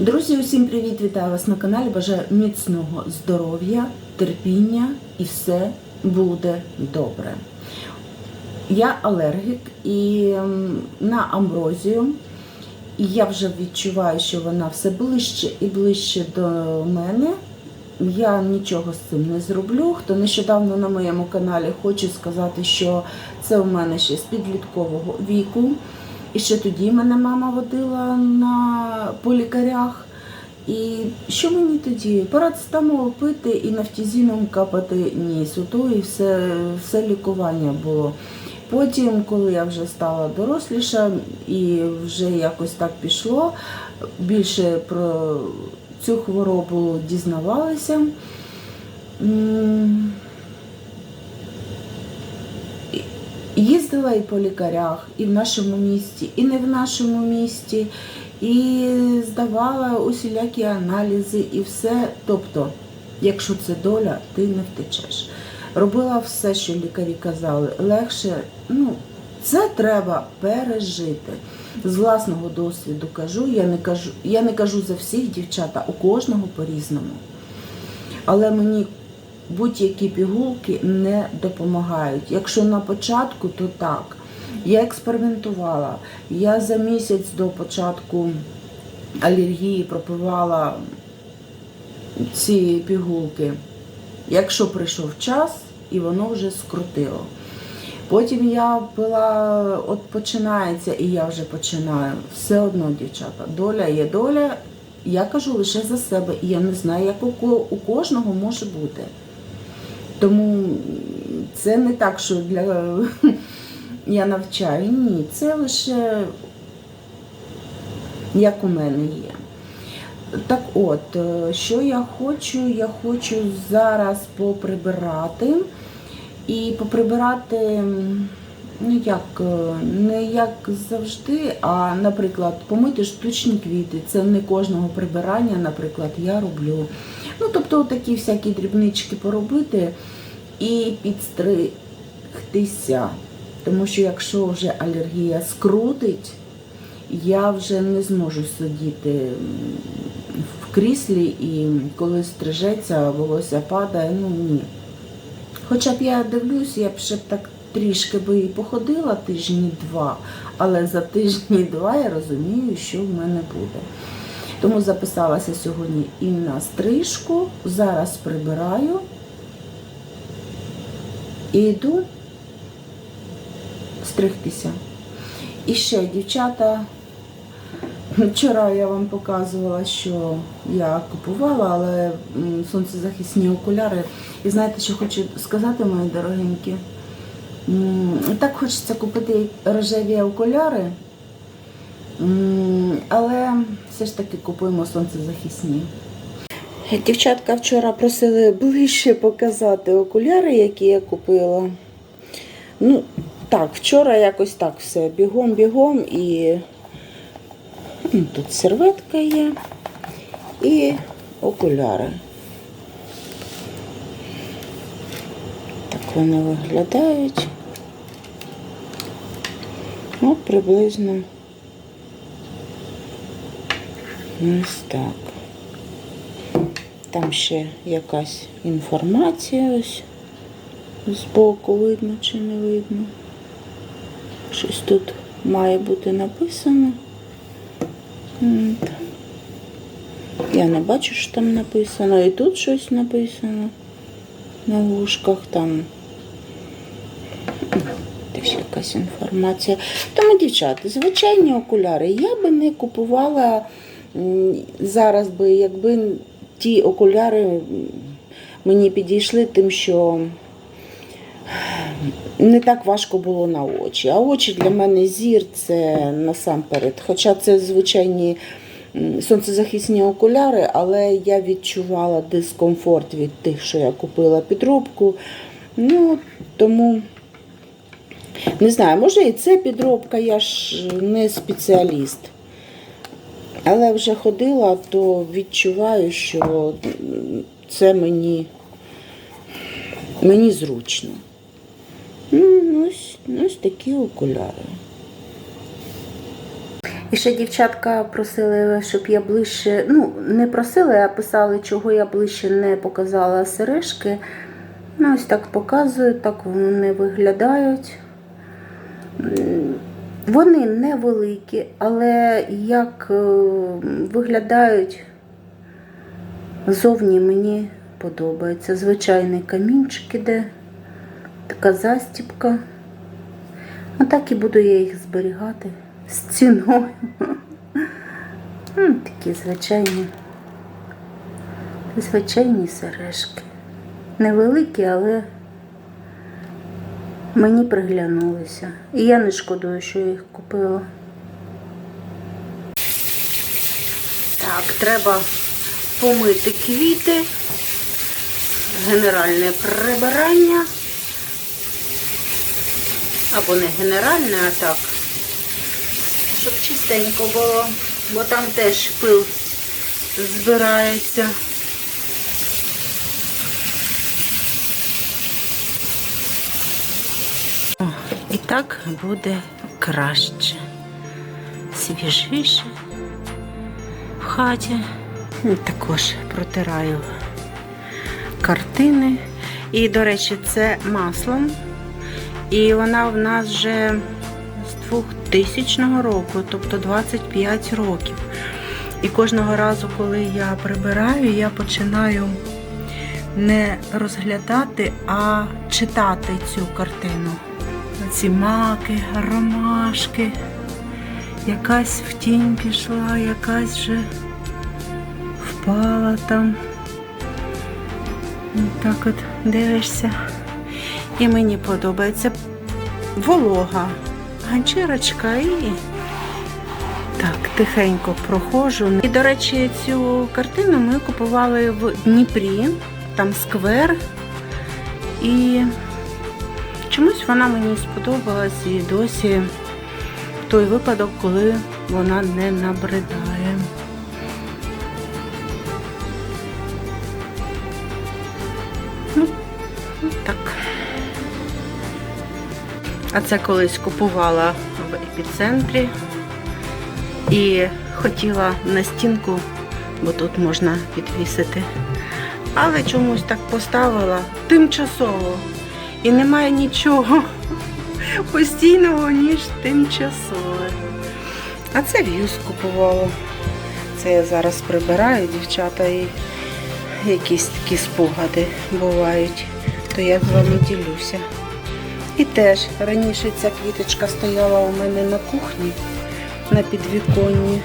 Друзі, усім привіт! Вітаю вас на каналі. Бажаю міцного здоров'я, терпіння і все буде добре. Я алергік і на амброзію. І я вже відчуваю, що вона все ближче і ближче до мене. Я нічого з цим не зроблю. Хто нещодавно на моєму каналі хочу сказати, що це у мене ще з підліткового віку. І ще тоді мене мама водила на по лікарях. І що мені тоді? Парацетамол пити і нафтізіном капати ніс. Ото і все, все лікування було. Потім, коли я вже стала доросліша і вже якось так пішло, більше про цю хворобу дізнавалася. Їздила і по лікарях, і в нашому місті, і не в нашому місті, і здавала усілякі аналізи, і все. Тобто, якщо це доля, ти не втечеш. Робила все, що лікарі казали. Легше, ну, це треба пережити. З власного досвіду кажу, я не кажу, я не кажу за всіх дівчата, у кожного по-різному. Але мені будь-які пігулки не допомагають. Якщо на початку, то так. Я експериментувала. Я за місяць до початку алергії пропивала ці пігулки. Якщо прийшов час, і воно вже скрутило. Потім я пила, от починається, і я вже починаю. Все одно, дівчата, доля є доля. Я кажу лише за себе, і я не знаю, як у ко- у кожного може бути. Тому це не так, що для я навчаю. Ні, це лише як у мене є. Так от, е, що я хочу? Я хочу зараз поприбирати. І поприбирати, ну як, е, не як завжди, а, наприклад, помити штучні квіти. Це не кожного прибирання, наприклад, я роблю. Ну, тобто такі всякі дрібнички поробити і підстригтися. Тому що якщо вже алергія скрутить, я вже не зможу сидіти в кріслі і коли стрижеться, волосся падає, ну ні. Хоча б я дивлюсь, я б ще б так трішки би і походила тижні два, але за тижні два я розумію, що в мене буде. Тому записалася сьогодні і на стрижку, зараз прибираю і йду стригтися. І ще, дівчата, вчора я вам показувала, що я купувала, але сонцезахисні окуляри. І знаєте, що хочу сказати, мої дорогенькі? Так хочеться купити рожеві окуляри, але все ж таки купуємо сонцезахисні. Дівчатка вчора просили ближче показати окуляри, які я купила. Ну, так, вчора якось так все. Бігом-бігом і тут серветка є і окуляри. Так вони виглядають. Ну, приблизно ось так. Там ще якась інформація ось збоку видно чи не видно. Щось тут має бути написано. Я не бачу, що там написано. І тут щось написано на вушках там. Якась інформація. Тому, дівчата, звичайні окуляри. Я би не купувала зараз би, якби ті окуляри мені підійшли, тим, що не так важко було на очі. А очі для мене зір це насамперед. Хоча це звичайні сонцезахисні окуляри, але я відчувала дискомфорт від тих, що я купила підробку. Ну, тому не знаю, може і це підробка, я ж не спеціаліст. Але вже ходила, то відчуваю, що це мені, мені зручно. Ну, ось, ось такі окуляри. І ще дівчатка просили, щоб я ближче, ну, не просили, а писали, чого я ближче не показала сережки. Ну, ось так показую, так вони виглядають. Вони невеликі, але як е, виглядають зовні мені подобається. Звичайний камінчик іде, така застіпка. Отак і буду я їх зберігати з ціною. Такі звичайні, звичайні сережки. Невеликі, але мені приглянулися. І я не шкодую, що я їх купила. Так, треба помити квіти, генеральне прибирання. Або не генеральне, а так. Щоб чистенько було, бо там теж пил збирається. О, і так буде краще. Свіжіше в хаті. Також протираю картини. І, до речі, це маслом. І вона в нас вже з 2000 року, тобто 25 років. І кожного разу, коли я прибираю, я починаю не розглядати, а читати цю картину. Ці маки, ромашки. Якась в тінь пішла, якась вже впала там. Так от дивишся. І мені подобається волога, ганчірочка і так, тихенько проходжу. І, до речі, цю картину ми купували в Дніпрі, там сквер. І чомусь вона мені сподобалась і досі той випадок, коли вона не набридає. Ну, так. А це колись купувала в епіцентрі і хотіла на стінку, бо тут можна підвісити. Але чомусь так поставила тимчасово. І немає нічого постійного, ніж тимчасове. А це в'юз купувала. Це я зараз прибираю, дівчата, і якісь такі спогади бувають, то я з вами ділюся. І теж раніше ця квіточка стояла у мене на кухні, на підвіконні.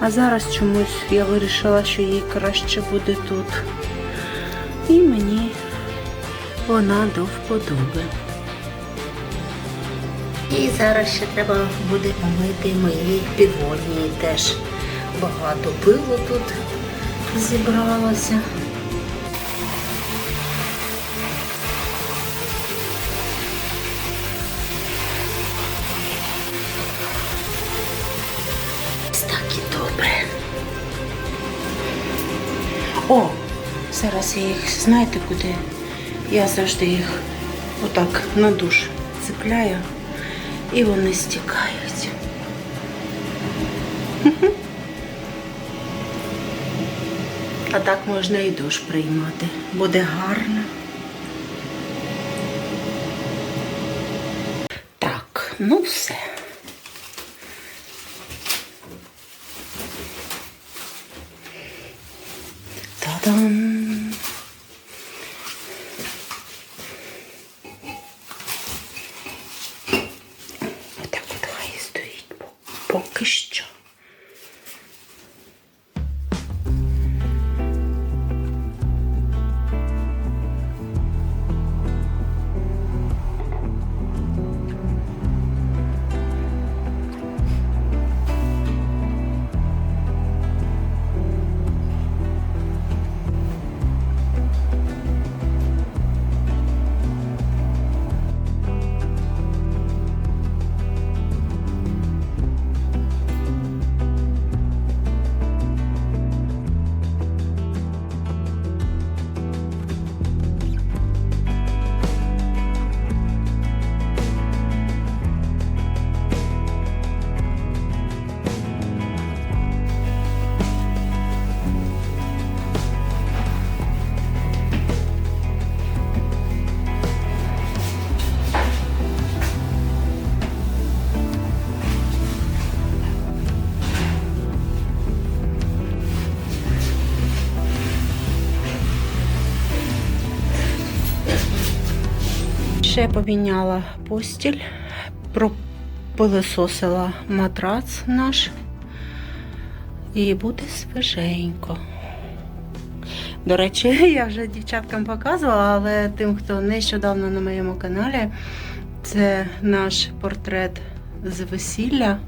А зараз чомусь я вирішила, що їй краще буде тут. І мені вона до вподоби. І зараз ще треба буде помити мої півонії. Теж багато пилу тут зібралося. Так і добре. О, зараз я їх, знаєте куди? Я завжди їх отак на душ цепляю і вони стікають. А так можна і душ приймати. Буде гарно. Так, ну все. Ще поміняла постіль, пропилисосила матрац наш. І буде свіженько. До речі, я вже дівчаткам показувала, але тим, хто нещодавно на моєму каналі, це наш портрет з весілля,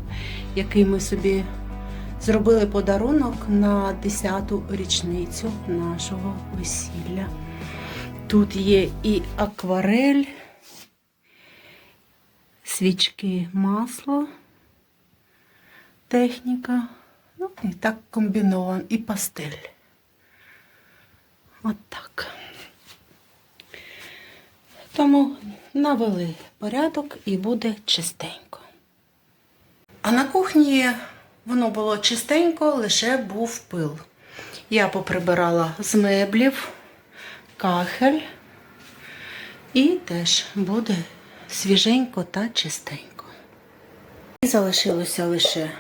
який ми собі зробили подарунок на 10-ту річницю нашого весілля. Тут є і акварель, свічки, масло, техніка. Ну, і так комбінован, і пастель. От так. Тому навели порядок і буде чистенько. А на кухні воно було чистенько, лише був пил. Я поприбирала з меблів, кахель, і теж буде свіженько та чистенько. І залишилося лише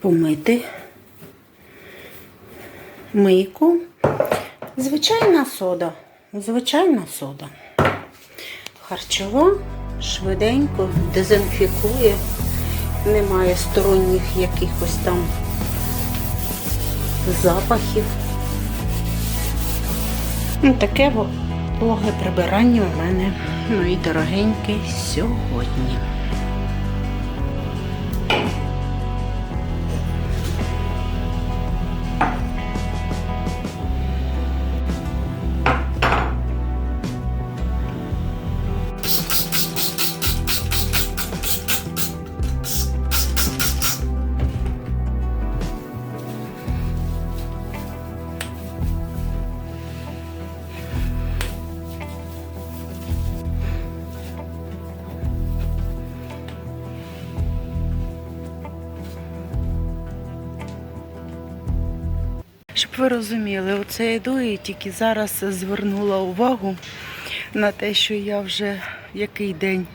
помити мийку. Звичайна сода. Звичайна сода. Харчова швиденько дезінфікує, немає сторонніх якихось там запахів. Ну, Таке вологе прибирання у мене, мої дорогенькі, сьогодні. Ви розуміли, оце йду і тільки зараз звернула увагу на те, що я вже який день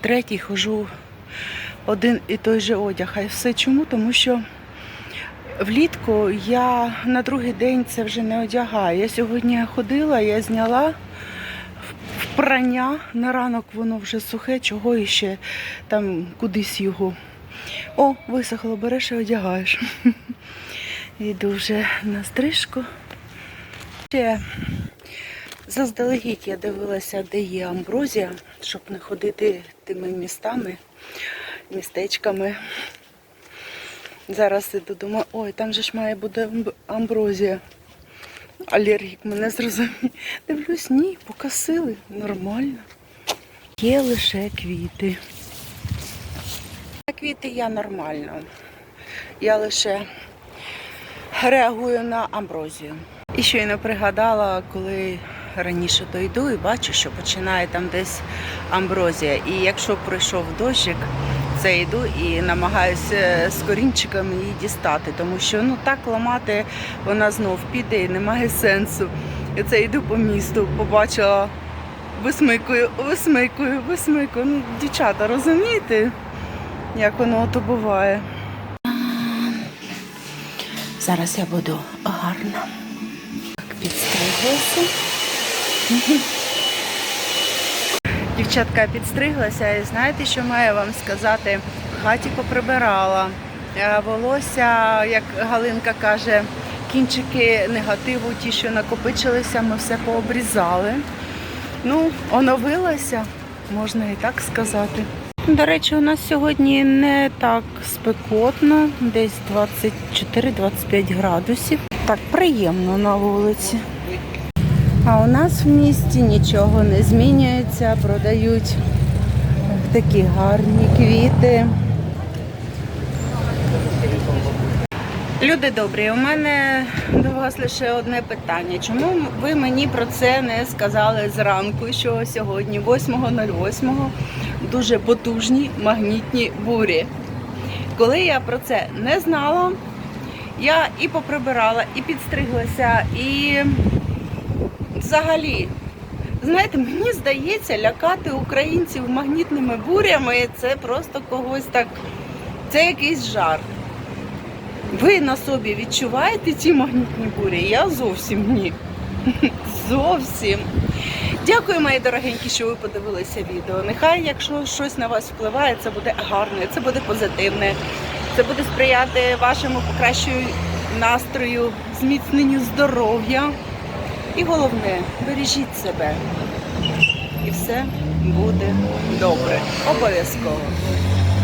третій хожу один і той же одяг. А все чому? Тому що влітку я на другий день це вже не одягаю. Я сьогодні ходила, я зняла в прання, на ранок воно вже сухе, чого іще там кудись його. О, висохло, береш і одягаєш. Йду вже на стрижку. Ще заздалегідь я дивилася, де є амброзія, щоб не ходити тими містами, містечками. Зараз іду, думаю, ой, там же ж має бути амброзія. Алергік мене зрозуміє. Дивлюсь, ні, покосили, нормально. Є лише квіти. Квіти я нормально. Я лише реагую на амброзію. І щойно пригадала, коли раніше то йду і бачу, що починає там десь амброзія. І якщо пройшов дощик, це йду і намагаюся з корінчиками її дістати, тому що ну так ламати вона знов піде і немає сенсу. І це йду по місту, побачила. Висмикую, висмикую, висмикую. Ну, дівчата, розумієте, як воно ото буває? Зараз я буду гарна. Так, підстриглася. Дівчатка підстриглася і знаєте, що маю вам сказати? Хаті поприбирала. Е, Волосся, як Галинка каже, кінчики негативу, ті, що накопичилися, ми все пообрізали. Ну, оновилася, можна і так сказати. До речі, у нас сьогодні не так спекотно, десь 24-25 градусів. Так приємно на вулиці. А у нас в місті нічого не змінюється, продають такі гарні квіти. Люди добрі, у мене до вас лише одне питання. Чому ви мені про це не сказали зранку, що сьогодні, 8.08, дуже потужні магнітні бурі? Коли я про це не знала, я і поприбирала, і підстриглася, і взагалі, знаєте, мені здається, лякати українців магнітними бурями це просто когось так. Це якийсь жарт. Ви на собі відчуваєте ці магнітні бурі? Я зовсім ні. Зовсім. Дякую, мої дорогенькі, що ви подивилися відео. Нехай, якщо щось на вас впливає, це буде гарне, це буде позитивне, це буде сприяти вашому покращенню настрою, зміцненню здоров'я. І головне, бережіть себе. І все буде добре. Обов'язково.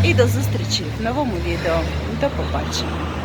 І до зустрічі в новому відео. До побачення.